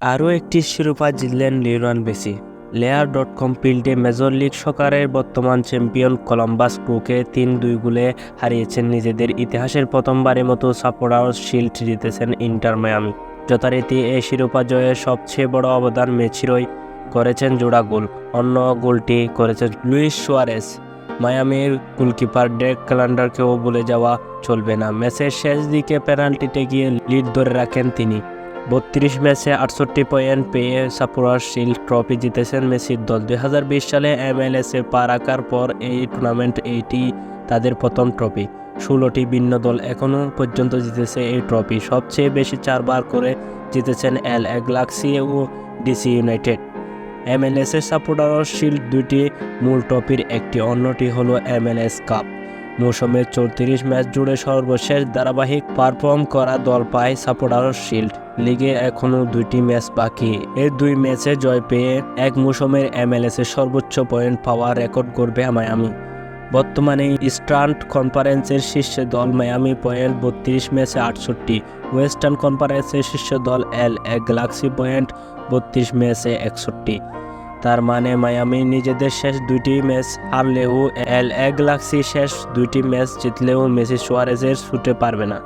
আরও একটি শিরোপা জিতলেন Lionel Messi. Lower dot com ফিল্ডে মেজর লিগ সকারের বর্তমান চ্যাম্পিয়ন কলম্বাস ক্রুকে তিন দুই গোলে হারিয়েছেন নিজেদের ইতিহাসের প্রথমবারের মতো সাপোর্টার শিল্ড জিতেছেন ইন্টার মায়ামি। যথারীতি এই শিরোপা জয়ের সবচেয়ে বড় অবদান মেসিরই করেছেন জোড়া গোল। অন্য গোলটি করেছেন লুইস সুয়ারেস মায়ামির গোলকিপার ডেক ক্যালেন্ডারকেও বলে যাওয়া চলবে না। ম্যাচের শেষ দিকে পেনাল্টিতে গিয়ে লিড ধরে রাখেন তিনি। বত্রিশ ম্যাচে আটষট্টি পয়েন্ট পেয়ে সাপুরার শিল্ড ট্রফি জিতেছেন মেসির দল। দুই হাজার বিশ সালে এমএলএসে পা রাখার পর এই টুর্নামেন্ট এইটি তাদের প্রথম ট্রফি ষোলোটি ভিন্ন দল এখনও পর্যন্ত জিতেছে এই ট্রফি সবচেয়ে বেশি চারবার করে জিতেছেন এল গ্লাক্সি ও ডিসি ইউনাইটেড। এমএলএসের সাপোর্টার শিল্ড দুটি মূল ট্রফির একটি, অন্যটি হলো এমএলএস কাপ। মৌসুমের চৌত্রিশ ম্যাচ জুড়ে সর্বশেষ ধারাবাহিক পারফর্ম করা দল পায় সাপোর্টার শিল্ড লিগে এখনও দুইটি ম্যাচ বাকি। এই দুই ম্যাচে জয় পেয়ে এক মৌসুমের এমএলএস এর সর্বোচ্চ পয়েন্ট পাওয়ার রেকর্ড করবে মায়ামি। বর্তমানে ইস্টার্ন কনফারেন্সের শীর্ষ দল মায়ামি পয়েন্ট বত্রিশ, ম্যাচে আটষট্টি। ওয়েস্টার্ন কনফারেন্সের শীর্ষ দল এল এক, গ্যালাক্সি পয়েন্ট বত্রিশ, ম্যাচে একষট্টি। তার মানে মায়ামি নিজেদের শেষ দুইটি ম্যাচ হারলেও এল এক, গ্যালাক্সি শেষ দুইটি ম্যাচ জিতলেও মেসি সোয়ারেজের ছুটে পারবে না।